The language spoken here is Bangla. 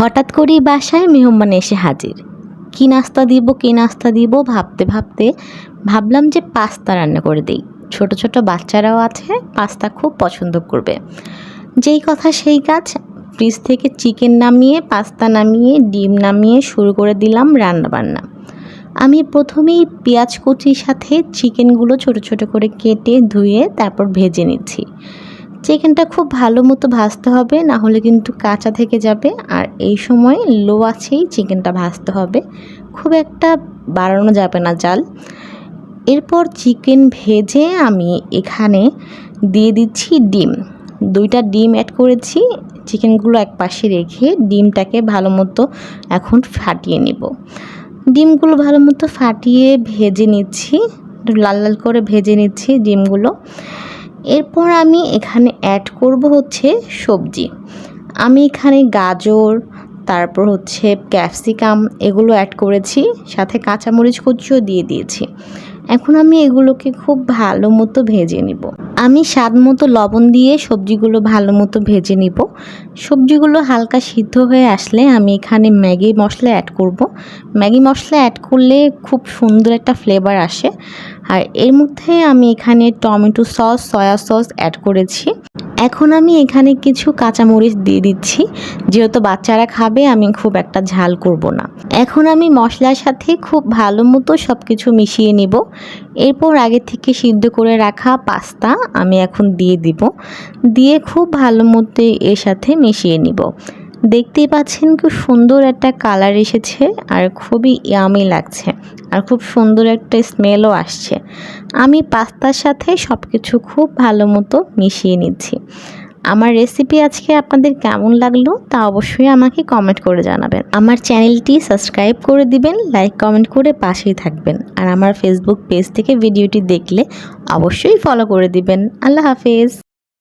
হঠাৎ করেই বাসায় মেহমান এসে হাজির। কী নাস্তা দিব, কী নাস্তা দিব, ভাবতে ভাবতে ভাবলাম যে পাস্তা রান্না করে দিই। ছোট ছোট বাচ্চারাও আছে, পাস্তা খুব পছন্দ করবে। যেই কথা সেই কাজ, ফ্রিজ থেকে চিকেন নামিয়ে, পাস্তা নামিয়ে, ডিম নামিয়ে শুরু করে দিলাম রান্না বান্না আমি প্রথমেই পেঁয়াজ কুচির সাথে চিকেনগুলো ছোট ছোট করে কেটে ধুয়ে তারপর ভেজে নিচ্ছি। চিকেনটা খুব ভালো মতো ভাজতে হবে, না হলে কিন্তু কাঁচা থেকে যাবে। আর এই সময় লো আছেই চিকেনটা ভাজতে হবে। খুব একটা বাড়ানো যাবে না জাল। এরপর চিকেন ভেজে আমি এখানে দিয়ে দিচ্ছি ডিম। দুইটা ডিম অ্যাড করেছি। চিকেনগুলো এক পাশে রেখে ডিমটাকে ভালো মতো এখন ফাটিয়ে নেব। ডিমগুলো ভালো মতো ফাটিয়ে ভেজে নিচ্ছি। লাল লাল করে ভেজে নিচ্ছি ডিমগুলো। এরপর আমি এখানে অ্যাড করব হচ্ছে সবজি। আমি এখানে গাজর, তারপর হচ্ছে ক্যাপসিকাম এগুলো অ্যাড করেছি, সাথে কাঁচামরিচ কুচিও দিয়ে দিয়েছি। এখন আমি এগুলোকে খুব ভালো মতো ভেজে নিব। আমি স্বাদ মতো লবণ দিয়ে সবজিগুলো ভালো মতো ভেজে নিব। সবজিগুলো হালকা সিদ্ধ হয়ে আসলে আমি এখানে ম্যাগি মশলা অ্যাড করব। ম্যাগি মশলা অ্যাড করলে খুব সুন্দর একটা ফ্লেভার আসে। আর এর মধ্যে আমি এখানে tomato sauce, soya sauce add করেছি। এখন আমি এখানে কিছু কাঁচামরিচ দিয়ে দিচ্ছি। যেহেতু বাচ্চারা খাবে, আমি খুব একটা ঝাল করব না। এখন আমি মশলার সাথে খুব ভালো মতো সব কিছু মিশিয়ে নিব। এরপর আগে থেকে সিদ্ধ করে রাখা পাস্তা আমি এখন দিয়ে দিব। দিয়ে খুব ভালো মতো এর সাথে মিশিয়ে নিব। দেখতেই পাচ্ছেন খুব সুন্দর একটা কালার এসেছে আর খুবই ইয়ামি লাগছে আর খুব সুন্দর একটা স্মেলও আসছে। আমি পাস্তার সাথে সব কিছু খুব ভালো মতো মিশিয়ে নিচ্ছি। আমার রেসিপি আজকে আপনাদের কেমন লাগল তা অবশ্যই আমাকে কমেন্ট করে জানাবেন। আমার চ্যানেলটি সাবস্ক্রাইব করে দিবেন লাইক কমেন্ট করে পাশেই থাকবেন। আর আমার ফেসবুক পেজ থেকে ভিডিওটি দেখলে অবশ্যই ফলো করে দিবেন। আল্লাহ হাফেজ।